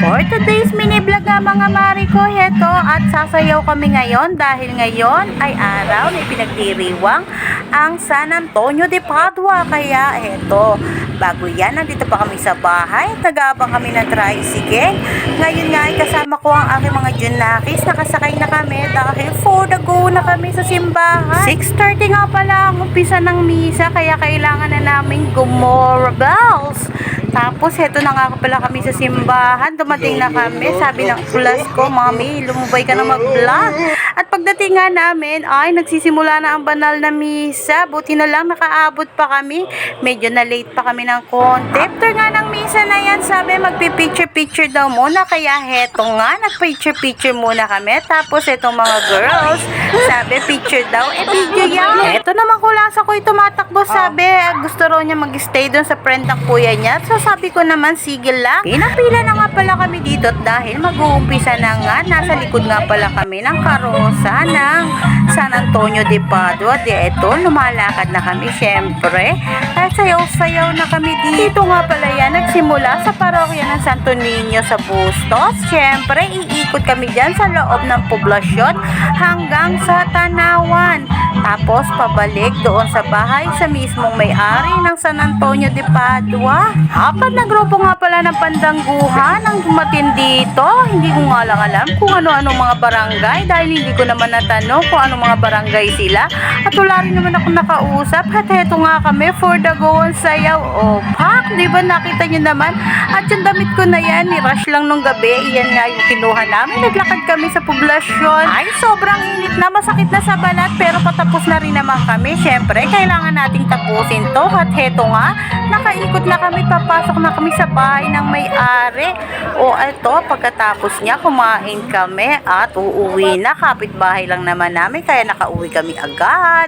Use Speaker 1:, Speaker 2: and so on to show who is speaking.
Speaker 1: For today's mini vlog nga mga mari ko, heto at sasayaw kami ngayon dahil ngayon ay araw na pinagdiriwang ang San Antonio de Padua. Kaya heto, bago yan, nandito pa kami sa bahay, tagabang kami ng tricycle. Ngayon nga ay kasama ko ang aking mga junakis, nakasakay na kami dahil for the go na kami sa simbahan. 6.30 nga pala ang umpisa ng misa, kaya kailangan na namin gumora bells. Tapos, heto na nga pala kami sa simbahan. Dumating na kami. Sabi ng plus ko, Mami, lumubay ka na mag-vlog. At pagdating nga namin, ay, nagsisimula na ang banal na misa. Buti na lang, nakaabot pa kami. Medyo na late pa kami ng konti. After nga ng misa na yan, sabi, magpipicture-picture daw muna. Kaya heto nga, nagpicture-picture muna kami. Tapos, etong mga girls, sabi, picture daw. Eh, video yan. Eto naman kulasa ko tumatakbo. Sabi, gusto raw niya mag-stay doon sa friend ng kuya niya. So, sabi ko naman, sige lang. Pinapila na nga pala kami dito dahil mag-uumpisa na nga, nasa likod nga pala kami ng karosa ng San Antonio de Padua. Di eto, lumalakad na kami syempre. At sayaw-sayaw na kami dito. Dito nga pala yan, nagsimula sa parokya ng Santo Niño sa Bustos. Syempre, iikot kami dyan sa loob ng poblasyon hanggang sa Tanawan. Tapos, pabalik doon sa bahay sa mismong may-ari ng San Antonio de Padua. Apat na grupo nga pala ng pandangguhan ang dumating dito. Hindi ko nga lang alam kung ano-ano mga barangay dahil hindi ko naman natanong kung ano mga barangay sila. At wala rin naman ako nakausap. At heto nga kami for the go on sayaw. O, pak, di ba nakita nyo naman? At yung damit ko na yan, ni-rush lang nung gabi. Iyan nga yung kinuha namin. Naglakad kami sa poblasyon. Ay, sobrang init na. Masakit na sa balat. Pero patapos na rin naman kami. Siyempre, kailangan nating tapusin to. At heto nga, nakaikot na kami. Papasok na kami sa bahay ng may-ari. O eto, pagkatapos niya, kumain kami at uuwi na. Kapitbahay lang naman namin. Kaya nakauwi kami agad.